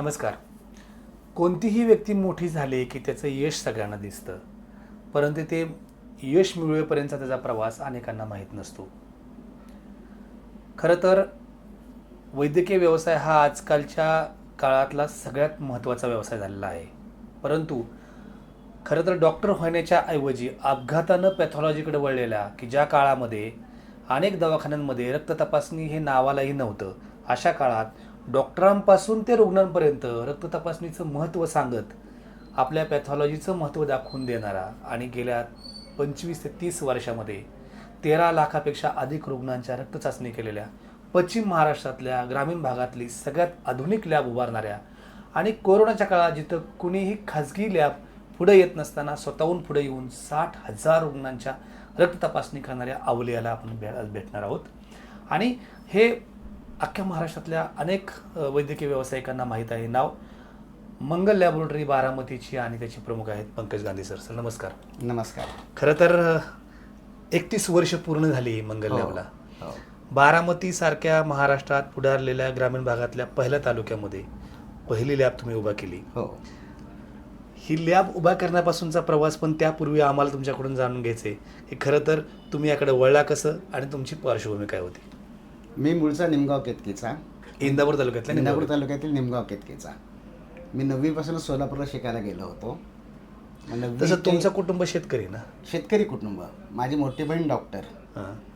नमस्कार. कोणतीही व्यक्ती मोठी झाली की त्याचं यश सगळ्यांना दिसतं परंतु ते यश मिळवेपर्यंतचा त्याचा प्रवास अनेकांना माहीत नसतो. खरं तर वैद्यकीय व्यवसाय हा आजकालच्या काळातला सगळ्यात महत्त्वाचा व्यवसाय झालेला आहे. परंतु खरं तर डॉक्टर होण्याच्या ऐवजी अपघातानं पॅथॉलॉजीकडे वळलेल्या की ज्या काळामध्ये अनेक दवाखान्यांमध्ये रक्त तपासणी हे नावालाही नव्हतं अशा काळात डॉक्टरांपासून ते रुग्णांपर्यंत रक्त तपासणीचं महत्त्व सांगत आपल्या पॅथॉलॉजीचं महत्त्व दाखवून देणारा आणि गेल्या पंचवीस ते तीस वर्षामध्ये तेरा लाखापेक्षा अधिक रुग्णांच्या रक्त चाचणी केलेल्या पश्चिम महाराष्ट्रातल्या ग्रामीण भागातली सगळ्यात आधुनिक लॅब उभारणाऱ्या आणि कोरोनाच्या काळात जिथं कुणीही खाजगी लॅब पुढे येत नसताना स्वतःहून पुढे येऊन साठ हजार रुग्णांच्या रक्त तपासणी करणाऱ्या अवलियाला आपण भे आज भेटणार आहोत. आणि हे अख्ख्या महाराष्ट्रातल्या अनेक वैद्यकीय व्यावसायिकांना माहीत आहे. नाव मंगल लॅबोरेटरी बारामतीची आणि त्याचे प्रमुख आहेत पंकज गांधी सर. सर नमस्कार. नमस्कार. खरं तर एकतीस वर्ष पूर्ण झाली मंगल हो, लॅबला. हो. बारामती सारख्या महाराष्ट्रात पुढारलेल्या ग्रामीण भागातल्या पहिल्या तालुक्यामध्ये पहिली लॅब तुम्ही उभा केली. हो. ही लॅब उभा करण्यापासूनचा प्रवास पण त्यापूर्वी आम्हाला तुमच्याकडून जाणून घ्यायचे की खरं तर तुम्ही याकडे वळला कसं आणि तुमची पार्श्वभूमी काय होती? मी मूळचा निमगाव केतकीचा. इंदापूर तालुक्यातल्या इंदापूर. तालुक्यातील निमगाव केतकीचा. मी नववीपासून सोलापूरला शिकायला गेलो होतो. तसं ते- तुमचं कुटुंब शेतकरी ना? शेतकरी कुटुंब. माझी मोठी बहीण डॉक्टर.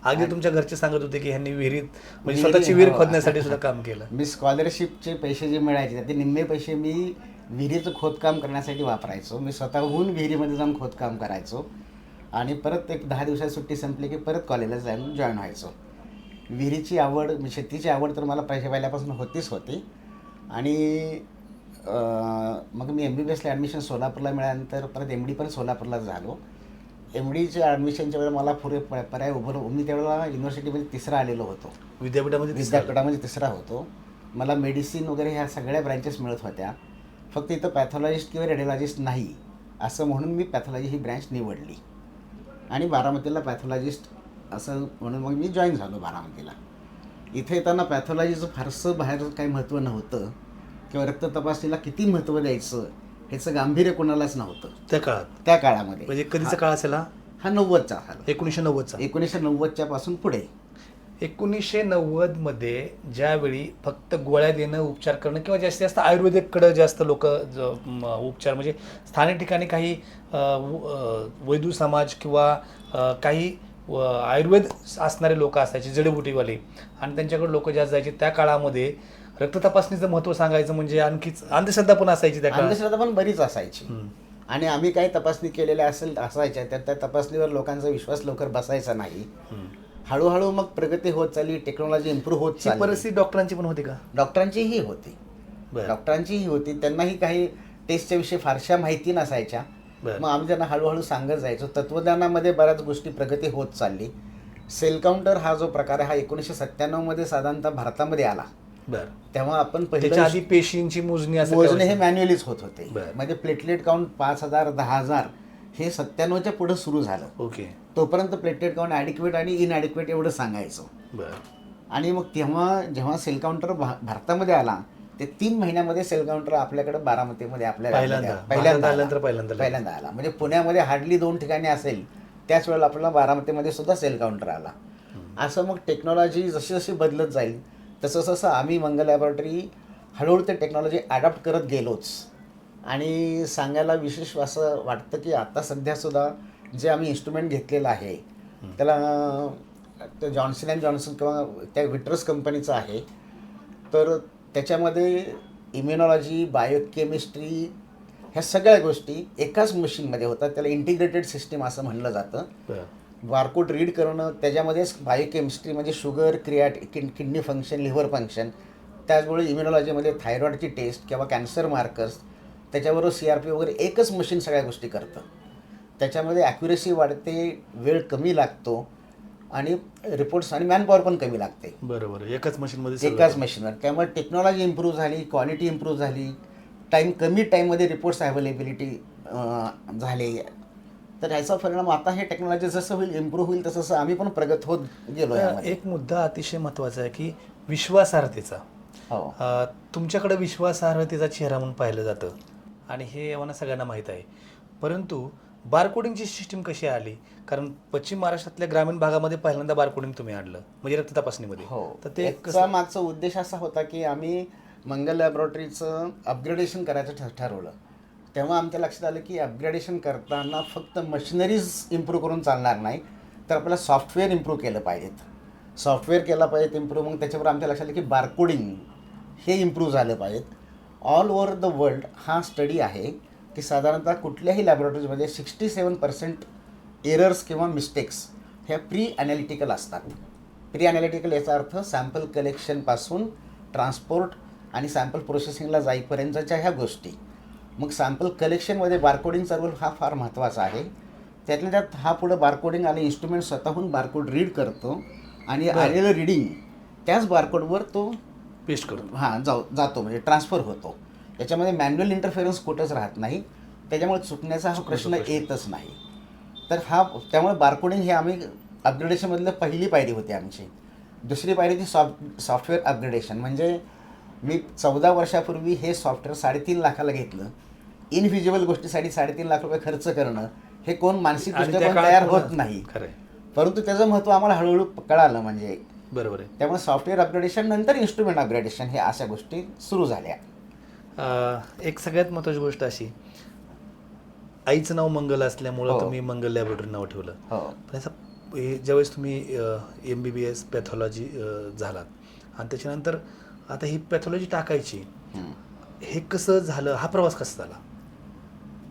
अगदी तुमच्या घरचे सांगत होते की ह्यांनी विहिरीत म्हणजे स्वतःची विहीर हो. खोदण्यासाठी सुद्धा काम केलं. मी स्कॉलरशिपचे पैसे जे मिळायचे त्यातले निम्मे पैसे मी विहिरीचं खोदकाम करण्यासाठी वापरायचो. मी स्वतःहून विहिरीमध्ये जाऊन खोदकाम करायचो. आणि परत एक दहा दिवसात सुट्टी संपली की परत कॉलेजला जाऊन जॉईन व्हायचो. विहिरीची आवड म्हणजे शेतीची आवड तर मला पैसे पहिल्यापासून होतीच होती. आणि मग मी एम बी बी एसला ॲडमिशन सोलापूरला मिळाल्यानंतर परत एम डी पण सोलापूरला झालो. एम डीच्या ॲडमिशनच्या वेळेला मला पुरे प- पर्याय उभं मी त्यावेळेला युनिव्हर्सिटीमध्ये तिसरा आलेलो होतो. विद्यापीठामध्ये. विद्यापीठामध्ये तिसरा होतो. मला मेडिसिन वगैरे ह्या सगळ्या ब्रँचेस मिळत होत्या. फक्त इथं पॅथॉलॉजिस्ट किंवा रेडिओलॉजिस्ट नाही. असं म्हणून मी पॅथॉलॉजी ही ब्रँच निवडली. आणि बारामतीला पॅथॉलॉजिस्ट असं म्हणून मग मी जॉईन झालो बारामतीला. इथे येताना पॅथॉलॉजीचं फारसं बाहेर काही महत्त्व नव्हतं. किंवा रक्त तपासणीला किती महत्त्व द्यायचं ह्याचं गांभीर्य कोणालाच नव्हतं. त्या काळात? त्या काळामध्ये. म्हणजे कधीचा काळ असेल हा? हा नव्वदचा झाला. एकोणीसशे नव्वदचा. एकोणीसशे नव्वदच्या पासून पुढे. एकोणीसशे नव्वदमध्ये ज्यावेळी फक्त गोळ्या देणं उपचार करणं किंवा जास्तीत जास्त आयुर्वेदिककडं जास्त लोक उपचार म्हणजे स्थानिक ठिकाणी काही अ, व- अ, वैदू समाज किंवा अ, काही व- आयुर्वेद असणारे लोक असायचे जडीबुटीवाले. आणि त्यांच्याकडे लोक जास्त जायचे. त्या काळामध्ये रक्त तपासणीचं महत्त्व सांगायचं म्हणजे आणखीच अंधश्रद्धा पण असायची त्या काळात. अंधश्रद्धा पण बरीच असायची. आणि आम्ही काही तपासणी केलेल्या असेल असायच्या तर त्या तपासणीवर लोकांचा विश्वास लवकर बसायचा नाही. हळूहळू मग प्रगती होत चालली टेक्नॉलॉजी इम्प्रूव्ह होत ही चालली. परिस्थिती डॉक्टरांची पण होती का? डॉक्टरांचीही होती. बरं. डॉक्टरांचीही होती. त्यांनाही काही टेस्टच्या विषयी फारशा माहिती नसायच्या. मग आम्ही त्यांना हळूहळू सांगत जायचो. तत्वज्ञानामध्ये बऱ्याच गोष्टी प्रगती होत चालली. सेल काउंटर हा जो प्रकार आहे हा एकोणीसशे सत्त्याण्णवमध्ये साधारणतः भारतामध्ये आला. बरं. तेव्हा आपण आधी पेशींची मोजणी मोजणे हे? मॅन्युअलीच होत होते. म्हणजे प्लेटलेट काउंट पाच हजार दहा हजार हे सत्त्याण्णवच्या पुढे सुरू झालं. ओके. तोपर्यंत प्लेटलेट काउंट ॲडिक्वेट आणि इनॲडिक्वेट एवढं सांगायचं. बरं. आणि मग तेव्हा जेव्हा सेल काउंटर भारतामध्ये आला ते तीन महिन्यामध्ये सेल काउंटर आपल्याकडे बारामतीमध्ये आपल्या पहिल्यांदा. पहिल्यांदा आला. पहिल्यांदा. पहिल्यांदा आला. म्हणजे पुण्यामध्ये हार्डली दोन ठिकाणी असेल. त्याच वेळेला आपल्याला बारामतीमध्ये सुद्धा सेल काउंटर आला. असं मग टेक्नॉलॉजी जशी जशी बदलत जाईल तसं तसं आम्ही मंगल लॅबॉरेटरी हळूहळू ते टेक्नॉलॉजी ॲडॉप्ट करत गेलोच. आणि सांगायला विशेष असं वाटतं की आता सध्यासुद्धा जे आम्ही इन्स्ट्रुमेंट घेतलेलं आहे त्याला ते जॉन्सन अँड जॉन्सन किंवा त्या विट्रस कंपनीचं आहे. तर त्याच्यामध्ये इम्युनॉलॉजी बायोकेमिस्ट्री ह्या सगळ्या गोष्टी एकाच मशीनमध्ये होतात. त्याला इंटिग्रेटेड सिस्टीम असं म्हणलं जातं. बरं. बारकोड रीड करणं त्याच्यामध्येच बायोकेमिस्ट्री म्हणजे शुगर क्रियाट किड किडनी फंक्शन लिव्हर फंक्शन त्याचमुळे इम्युनॉलॉजीमध्ये थायरॉईडची टेस्ट किंवा कॅन्सर मार्कर्स त्याच्याबरोबर सी आर पी वगैरे एकच मशीन सगळ्या गोष्टी करतं. त्याच्यामध्ये ॲक्युरेसी वाढते वेळ कमी लागतो. आणि रिपोर्ट्स आणि मॅनपॉवर पण कमी लागते. बरोबर एकाच मशीनमध्ये सगळं. एकाच मशीनवर त्यामुळे टेक्नॉलॉजी इम्प्रूव्ह झाली क्वालिटी इम्प्रूव्ह झाली. टाईम कमी टाईममध्ये रिपोर्ट्स अवेलेबिलिटी झाले. तर ह्याचा परिणाम आता हे टेक्नॉलॉजी जसं होईल इम्प्रूव्ह होईल तसं तसं आम्ही पण प्रगत होत गेलो एक मुद्दा अतिशय महत्त्वाचा आहे की विश्वासार्हतेचा. हो. तुमच्याकडे विश्वासार्हतेचा चेहरा म्हणून पाहिलं जातं. आणि हे आम्हाला सगळ्यांना माहीत आहे. परंतु बारकोडिंगची सिस्टीम कशी आली? कारण पश्चिम महाराष्ट्रातल्या ग्रामीण भागामध्ये पहिल्यांदा बारकोडिंग तुम्ही आणलं म्हणजे रक्त तपासणीमध्ये. हो. तर ते कसं मागचा उद्देश असा होता की आम्ही मंगल लॅबोरेटरीचं अपग्रेडेशन करायचं ठरवलं. तेव्हा आमच्या लक्षात आलं की अपग्रेडेशन करताना फक्त मशिनरीज इम्प्रूव्ह करून चालणार नाही तर आपल्याला सॉफ्टवेअर इम्प्रूव्ह केलं पाहिजेत. सॉफ्टवेअर केला पाहिजेत इम्प्रूव्ह मग त्याच्यावर आमच्या लक्षात आलं की बारकोडिंग हे इम्प्रूव्ह झालं पाहिजेत. ऑल ओव्हर द वर्ल्ड हा स्टडी आहे. की साधारणतः कुठल्याही लॅबोरेटरीजमध्ये सिक्स्टी सेवन पर्सेंट एरर्स किंवा मिस्टेक्स ह्या प्री ॲनालिटिकल असतात. प्री ॲनालिटिकल याचा अर्थ सॅम्पल कलेक्शनपासून ट्रान्सपोर्ट आणि सॅम्पल प्रोसेसिंगला जाईपर्यंतच्या ह्या गोष्टी. मग सॅम्पल कलेक्शनमध्ये बारकोडिंगचा रोल हा फार महत्त्वाचा आहे. त्यातल्या त्यात हा पुढं बारकोडिंग आणि इन्स्ट्रुमेंट स्वतःहून बारकोड रीड करतो आणि. आलेलं रीडिंग त्याच बारकोडवर तो पेस्ट करतो. हां जाऊ जातो म्हणजे ट्रान्सफर होतो. याच्यामध्ये मॅन्युअल इंटरफेरन्स कुठंच राहत नाही. त्याच्यामुळे चुकण्याचा हा प्रश्न. येतच नाही. तर हा त्यामुळे बारकोडिंग हे आम्ही अपग्रेडेशनमधलं पहिली पायरी होती आमची. दुसरी पायरी ती सॉफ्ट सॉफ्टवेअर अपग्रेडेशन म्हणजे मी चौदा वर्षापूर्वी हे सॉफ्टवेअर साडेतीन लाखाला घेतलं. इनफिजिबल गोष्टीसाठी साडेतीन लाख रुपये खर्च करणं हे कोण काळात तयार होत. नाही. परंतु त्याचं महत्त्व आम्हाला हळूहळू कळालं म्हणजे. बरोबर आहे. त्यामुळे सॉफ्टवेअर अपग्रेडेशन नंतर इन्स्ट्रुमेंट अपग्रेडेशन हे अशा गोष्टी सुरू झाल्या. एक सगळ्यात महत्त्वाची गोष्ट अशी आईचं नाव मंगल असल्यामुळं हो. तुम्ही मंगल लॅबोरेटरी नाव ठेवलं हो पण याचा हे ज्यावेळेस तुम्ही M B B S pathology झालात आणि त्याच्यानंतर आता ही पॅथॉलॉजी टाकायची हम्म. हे कसं झालं हा प्रवास कसा झाला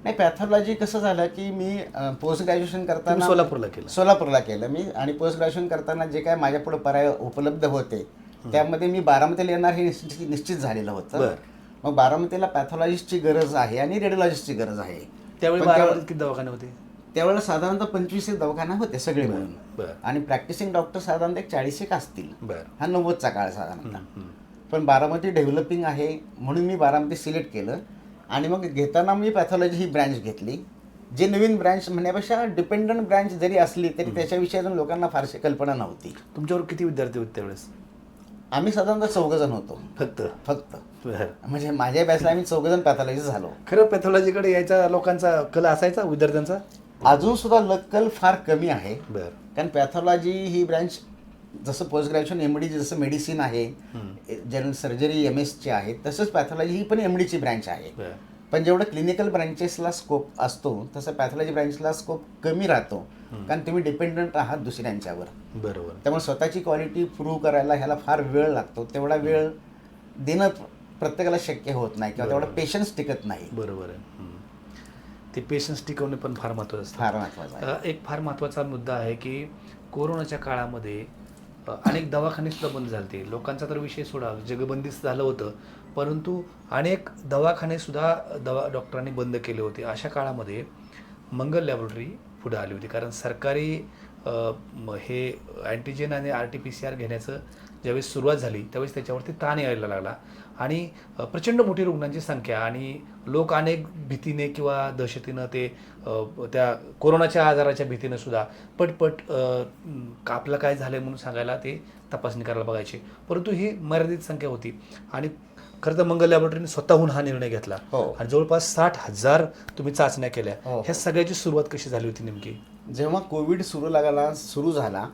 नाही पॅथॉलॉजी कसं झालं की मी पोस्ट ग्रॅज्युएशन तुम्ही करताना सोलापूरला केलं सोलापूरला केलं मी आणि पोस्ट ग्रॅज्युएशन करताना जे काय माझ्यापुढे पर्याय उपलब्ध होते त्यामध्ये मी बारामतीला येणार हे निश्चित निश्चित झालेलं होतं बरं. मग बारामतीला पॅथॉलॉजिस्टची गरज आहे आणि रेडिओलॉजिस्टची गरज आहे. त्यावेळी पण त्या- बारामतीत किती दवाखाने होते? त्यावेळेला साधारणतः पंचवीस एक दवाखाना होते सगळे मिळून. बरं. आणि प्रॅक्टिसिंग डॉक्टर साधारणतः एक चाळीस एक असतील. बरं. हा नव्वदचा काळ साधारणतः. पण बारामती डेव्हलपिंग आहे म्हणून मी बारामती सिलेक्ट केलं. आणि मग घेताना मी पॅथॉलॉजी ही ब्रँच घेतली. जे नवीन ब्रँच म्हणण्यापेक्षा डिपेंडंट ब्रँच जरी असली तरी त्याच्याविषयी अजून लोकांना फारशी कल्पना नव्हती. तुमच्यावर किती विद्यार्थी होते त्यावेळेस? आम्ही साधारणतः चौघजण होतो. फक्त. फक्त. म्हणजे माझ्या बॅचला आम्ही चौघजण पॅथॉलॉजी झालो. खरं पॅथॉलॉजीकडे यायचा लोकांचा कल असायचा विद्यार्थ्यांचा? अजून सुद्धा लक्कल फार कमी आहे. बरं. कारण पॅथॉलॉजी ही ब्रँच जसं पोस्ट ग्रॅज्युएशन एम डी जसं मेडिसिन आहे. जनरल सर्जरी एम एसची आहे तसंच पॅथॉलॉजी ही पण एम डीची ब्रँच आहे. पण जेवढं क्लिनिकल ब्रँचेसला स्कोप असतो तसं पॅथॉलॉजी ब्रँचला स्कोप कमी राहतो. कारण तुम्ही डिपेंडंट आहात दुसऱ्यांच्यावर. बरोबर. त्यामुळे स्वतःची क्वालिटी प्रूव्ह करायला ह्याला फार वेळ लागतो. तेवढा वेळ देणं प्रत्येकाला शक्य होत नाही किंवा तेवढा. पेशन्स टिकत नाही. बरोबर आहे. ते पेशन्स टिकवणे पण फार महत्त्वाचं असतं. फार महत्वाचं एक फार महत्त्वाचा मुद्दा आहे की कोरोनाच्या काळामध्ये अनेक दवाखाने सुद्धा बंद झाले लोकांचा तर विषय सोडा जगबंदीच झालं होतं. परंतु अनेक दवाखाने सुद्धा दवा डॉक्टरांनी बंद केले होते. अशा काळामध्ये मंगल लॅबोरेटरी पुढं आली होती. कारण सरकारी हे अँटीजेन आणि R T P C R घेण्याचं ज्यावेळेस सुरुवात झाली त्यावेळेस त्याच्यावरती ताण यायला लागला. आणि प्रचंड मोठी रुग्णांची संख्या आणि लोक अनेक भीतीने किंवा दहशतीनं ते त्या कोरोनाच्या आजाराच्या भीतीनं सुद्धा पटपट कापलं आपलं काय झालं म्हणून सांगायला ते तपासणी करायला बघायचे. परंतु ही मर्यादित संख्या होती. आणि खरं तर मंगल लॅबोरेटरीने स्वतःहून हा निर्णय घेतला. हो. आणि जवळपास साठ हजार तुम्ही चाचण्या केल्या. हो. ह्या सगळ्याची सुरुवात कशी झाली होती नेमकी? जेव्हा कोविड सुरू लागला सुरू झाला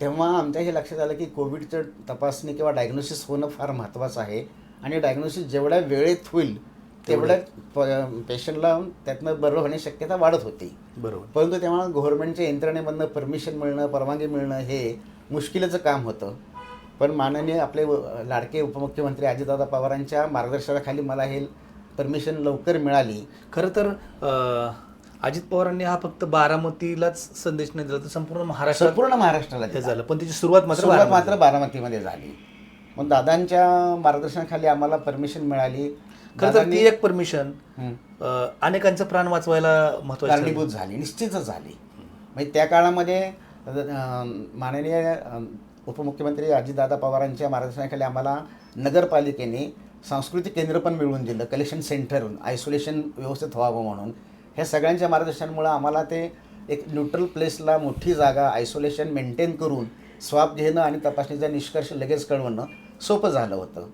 तेव्हा आमच्या हे लक्षात आलं की कोविडचं तपासणी किंवा डायग्नोसिस होणं फार महत्त्वाचं आहे. आणि डायग्नोसिस जेवढ्या वेळेत होईल तेवढ्या पेशंटला त्यातनं बरं होण्याची शक्यता वाढत होती. बरोबर. परंतु तेव्हा गव्हर्नमेंटच्या यंत्रणेमधनं परमिशन मिळणं परवानगी मिळणं हे मुश्किलीचं काम होतं. पण माननीय आपले लाडके उपमुख्यमंत्री अजितदादा पवारांच्या मार्गदर्शनाखाली मला हे परमिशन लवकर मिळाली. खरं तर अ, अजित पवारांनी हा फक्त बारामतीलाच संदेश नाही दिला तर संपूर्ण महाराष्ट्रात संपूर्ण महाराष्ट्राला हे दिला. झालं. पण त्याची सुरुवात मात्र सुरुवात मात्र बारामतीमध्ये झाली. मग दादांच्या मार्गदर्शनाखाली आम्हाला परमिशन मिळाली. खरं तर दादांनी- ती एक परमिशन हं. अनेकांचं प्राण वाचवायला महत्वाची कारणीभूत झाली. निश्चितच झाली. म्हणजे त्या काळामध्ये अं, माननीय अं, उपमुख्यमंत्री अजितदादा पवारांच्या मार्गदर्शनाखाली आम्हाला नगरपालिकेने सांस्कृतिक केंद्र पण मिळवून दिलं कलेक्शन सेंटर आयसोलेशन व्यवस्थित व्हावं म्हणून. ह्या सगळ्यांच्या मार्गदर्शनामुळं आम्हाला ते एक न्यूट्रल प्लेसला मोठी जागा आयसोलेशन मेंटेन करून स्वाब घेणं आणि तपासणीचा निष्कर्ष लगेच कळवणं सोपं झालं होतं.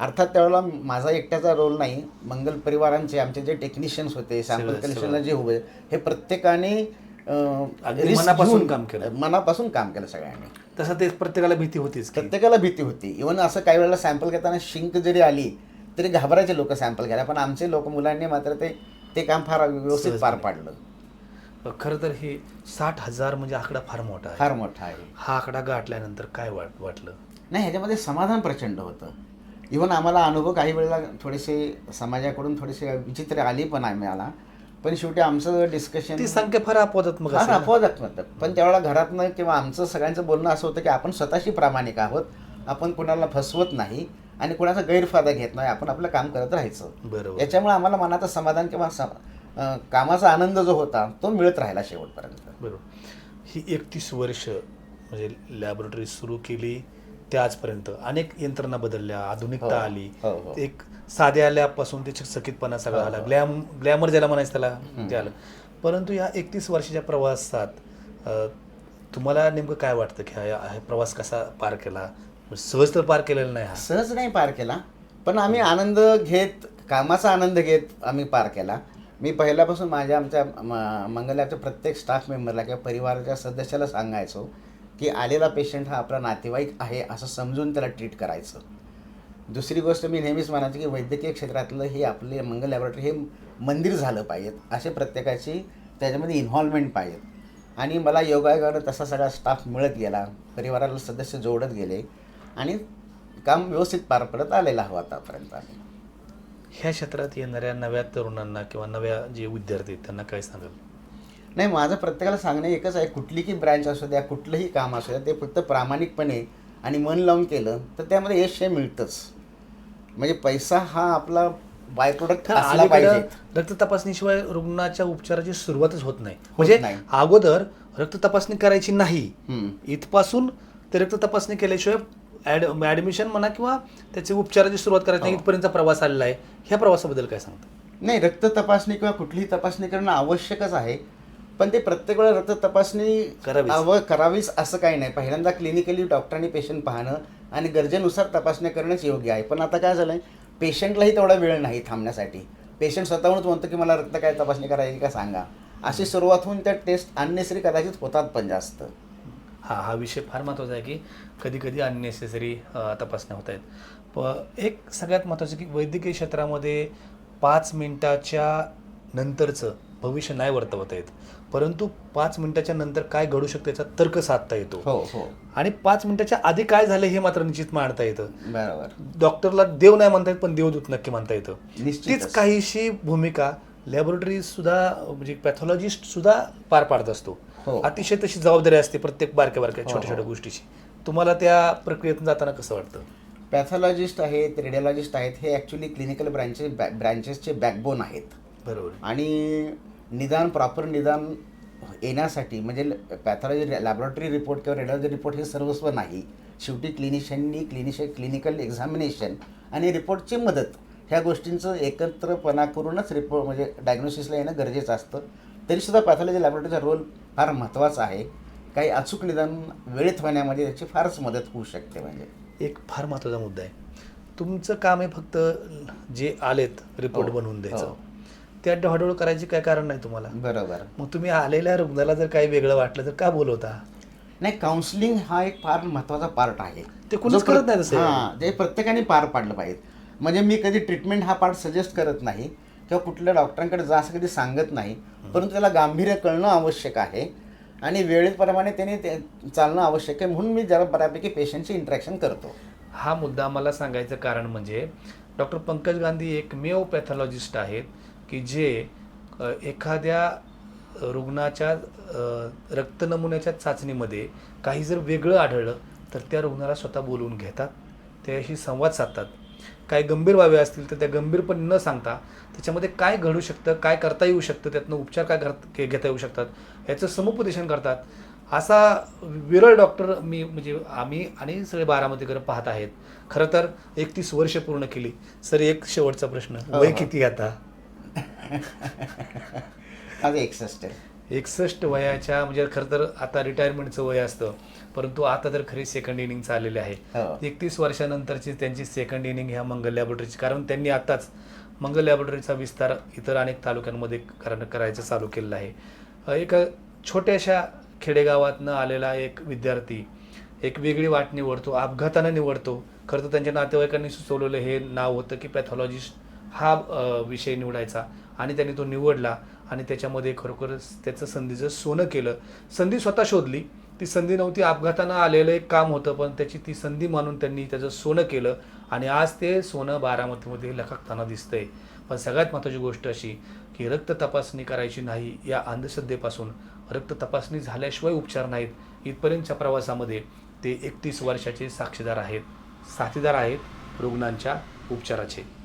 अर्थात त्यावेळेला माझा एकट्याचा रोल नाही मंगल परिवारांचे आमचे जे टेक्निशियन्स होते सॅम्पल कलेक्शनला जे उभे हे प्रत्येकाने मनापासून काम केलं. मनापासून काम केलं सगळ्यांनी. तसं ते प्रत्येकाला भीती होतीच की प्रत्येकाला भीती होती. इव्हन असं काही वेळेला सॅम्पल घेताना शिंक जरी आली तरी घाबरायचे लोक सॅम्पल घ्यायला. पण आमचे लोक मुलांनी मात्र ते ते काम फार व्यवस्थित पार. पाडलं. खरं तर हे साठ हजार म्हणजे आकडा फार मोठा आहे. फार मोठा आहे. हा आकडा गाठल्यानंतर काय वाट वाटलं? नाही ह्याच्यामध्ये समाधान प्रचंड होतं. इव्हन आम्हाला अनुभव काही वेळेला थोडेसे समाजाकडून थोडेसे विचित्र आली पण आम्ही आला पण शेवटी आमचं डिस्कशन ती संख्या फार अपवादात्मक? अपवादात्मक. पण त्यावेळेला घरातनं किंवा आमचं सगळ्यांचं बोलणं असं होतं की आपण स्वतःशी प्रामाणिक आहोत. आपण कुणाला फसवत नाही आणि कुणाचा गैरफायदा घेत नाही. आपण आपलं काम करत राहायचं. बरोबर. याच्यामुळे आम्हाला मनाचं समाधान किंवा कामाचा आनंद जो होता तो मिळत राहिला शेवटपर्यंत. बरोबर. ही एकतीस वर्ष म्हणजे लॅबोरेटरी सुरू केली. ते आजपर्यंत अनेक यंत्रणा बदलल्या आधुनिकता हो, आली. हो, हो. एक साध्या आल्यापासून ते चकचकीतपणा सगळा आला. ग्लॅम ग्लॅमर ज्याला म्हणायचं त्याला ते आलं. परंतु या एकतीस वर्षाच्या प्रवासात तुम्हाला नेमकं काय वाटतं की हा प्रवास कसा पार केला? सहज तर पार केलेला नाही सहज नाही पार केला. पण आम्ही आनंद घेत कामाचा आनंद घेत आम्ही पार केला. मी पहिल्यापासून माझ्या आमच्या मंगल्याच्या प्रत्येक स्टाफ मेंबरला किंवा परिवाराच्या सदस्याला सांगायचो की आलेला पेशंट हा आपला नातेवाईक आहे असं समजून त्याला ट्रीट करायचं. दुसरी गोष्ट मी नेहमीच म्हणायची की वैद्यकीय क्षेत्रातलं हे आपले मंगल लॅबोरेटरी हे मंदिर झालं पाहिजेत असे प्रत्येकाची त्याच्यामध्ये इन्व्हॉल्वमेंट पाहिजेत. आणि मला योगायोगानं तसा सगळा स्टाफ मिळत गेला परिवाराला सदस्य जोडत गेले आणि काम व्यवस्थित पार पडत आलेलं हवं आतापर्यंत आम्ही. ह्या क्षेत्रात येणाऱ्या नव्या तरुणांना किंवा नव्या जे विद्यार्थी आहेत त्यांना काय सांगाल? नाही माझं प्रत्येकाला सांगणं एकच आहे कुठली की ब्रँच असू द्या कुठलंही काम असू द्या ते फक्त प्रामाणिकपणे आणि मन लावून केलं तर त्यामध्ये यश हे मिळतंच. म्हणजे पैसा हा आपला बाय प्रोडक्ट असला पाहिजे. रक्त तपासणीशिवाय रुग्णाच्या उपचाराची सुरुवातच होत नाही. म्हणजे. अगोदर रक्त तपासणी करायची नाही. इथपासून ते रक्त तपासणी केल्याशिवाय ॲड ॲडमिशन म्हणा किंवा त्याची उपचाराची सुरुवात करायची नाही हो. इथपर्यंतचा प्रवास आलेला आहे. ह्या प्रवासाबद्दल काय सांगता? नाही रक्त तपासणी किंवा कुठलीही तपासणी करणं आवश्यकच आहे. पण ते प्रत्येक वेळा रक्त तपासणी करावीच. आव करावीच असं काही नाही. पहिल्यांदा क्लिनिकली डॉक्टरांनी पेशंट पाहणं आणि गरजेनुसार तपासण्या करणंच योग्य आहे. पण आता काय झालंय? पेशंटलाही तेवढा वेळ नाही थांबण्यासाठी. पेशंट स्वतःहूनच म्हणतो की मला रक्त काय तपासणी करायची का सांगा. अशी सुरुवात होऊन त्या टेस्ट अननेसरी कदाचित होतात पण जास्त. हा हा विषय फार महत्त्वाचा आहे की कधी कधी अननेसेसरी तपासण्या होत आहेत. प एक सगळ्यात महत्त्वाचं की वैद्यकीय क्षेत्रामध्ये पाच मिनिटाच्या नंतरचं भविष्य नाही वर्तवता येत. परंतु पाच मिनिटाच्या नंतर काय घडू शकतं याचा तर्क साधता येतो. हो हो. आणि पाच मिनिटाच्या आधी काय झालं हे मात्र निश्चित मांडता येतं. बरोबर. डॉक्टरला देव नाही म्हणता येत पण देवदूत नक्की म्हणता येतं. निश्चितच. तीच काहीशी भूमिका लॅबोरेटरी सुद्धा म्हणजे पॅथॉलॉजिस्ट सुद्धा पार पाडत असतो. हो. अतिशय तशी जबाबदारी असते प्रत्येक बारक्या बारक्या हो, छोट्या छोट्या हो. गोष्टीची. तुम्हाला त्या प्रक्रियेतून जाताना कसं वाटतं? पॅथॉलॉजिस्ट आहेत रेडिओलॉजिस्ट आहेत हे ॲक्च्युली क्लिनिकल ब्रँचेस ब्रँचेसचे बॅकबोन आहेत. बरोबर. आणि निदान प्रॉपर निदान येण्यासाठी म्हणजे पॅथॉलॉजी लॅबोरेटरी रिपोर्ट किंवा रेडिओलॉजी रिपोर्ट हे सर्वस्व नाही. शेवटी क्लिनिशियननी क्लिनिशियन क्लिनिकल एक्झामिनेशन आणि रिपोर्टची मदत ह्या गोष्टींचं एकत्रपणा करूनच रिपोर्ट म्हणजे डायग्नोसिसला येणं गरजेचं असतं. तरीसुद्धा पॅथॉलॉजी लॅबोरेटरीचा रोल फार महत्त्वाचा आहे. काही अचूक निदान वेळेत होण्यामध्ये त्याची फारच मदत होऊ शकते म्हणजे. एक फार महत्त्वाचा मुद्दा आहे. तुमचं काम आहे फक्त जे आलेत रिपोर्ट हो, बनवून द्यायचं. हो. त्या हळूहळू करायची काय कारण नाही तुम्हाला? बरोबर. मग तुम्ही आलेल्या रुग्णाला जर काही वेगळं वाटलं तर का बोलवता? नाही काउन्सिलिंग हा एक फार महत्त्वाचा पार्ट आहे. ते कोणीच करत नाही तसं. हां ते प्रत्येकाने पार पाडलं पाहिजे. म्हणजे मी कधी ट्रीटमेंट हा पार्ट सजेस्ट करत नाही किंवा कुठल्या डॉक्टरांकडे जा असं कधी सांगत नाही परंतु त्याला गांभीर्य कळणं आवश्यक आहे आणि वेळेप्रमाणे त्याने ते चालणं आवश्यक आहे म्हणून मी जरा बऱ्यापैकी पेशंटची इंटरॅक्शन करतो. हा मुद्दा मला सांगायचं कारण म्हणजे डॉक्टर पंकज गांधी एकमेव पॅथॉलॉजिस्ट आहेत. की जे एखाद्या रुग्णाच्या रक्त नमुन्याच्या चाचणीमध्ये काही जर वेगळं आढळलं तर त्या रुग्णाला स्वतः बोलवून घेतात. त्याशी संवाद साधतात. काही गंभीर बाबी असतील तर त्या गंभीरपणे न सांगता त्याच्यामध्ये काय घडू शकतं काय करता येऊ शकतं त्यातनं उपचार काय करत घेता येऊ शकतात याचं समुपदेशन करतात. असा विरळ डॉक्टर मी म्हणजे आम्ही आणि सगळे बारामतीकर पाहत आहेत. खरं तर एकतीस वर्ष पूर्ण केली. सर एक शेवटचा प्रश्न. हो, वय हो. किती आता? माझं एकसष्ट एकसष्ट वयाच्या म्हणजे खरं तर आता रिटायरमेंटचं वय असतं. परंतु आता तर खरी सेकंड इनिंग चाललेली आहे. हो. एकतीस वर्षानंतरची त्यांची सेकंड इनिंग ह्या मंगल लॅबोरेटरीची कारण त्यांनी आताच मंगल लॅबोरेटरीचा विस्तार इतर अनेक तालुक्यांमध्ये करायचं चालू केलेलं आहे. एक छोट्याशा खेडेगावातनं आलेला एक विद्यार्थी एक वेगळी वाट निवडतो अपघातानं निवडतो. खरं तर त्यांच्या नातेवाईकांनी सुचवलेलं हे नाव होतं की पॅथॉलॉजिस्ट हा विषय निवडायचा आणि त्यांनी तो निवडला आणि त्याच्यामध्ये खरोखरच त्याचं संधीचं सोनं केलं संधी स्वतः शोधली ती संधी नव्हती अपघातानं आलेलं एक काम होतं पण त्याची ती संधी मानून त्यांनी त्याचं सोनं केलं आणि आज ते सोनं बारामतीमध्ये लखकताना दिसतंय. पण सगळ्यात महत्त्वाची गोष्ट अशी की रक्त तपासणी करायची नाही या अंधश्रद्धेपासून. रक्त तपासणी झाल्याशिवाय उपचार नाहीत. इथपर्यंतच्या प्रवासामध्ये ते एकतीस वर्षाचे साक्षीदार आहेत. साथीदार आहेत रुग्णांच्या उपचाराचे.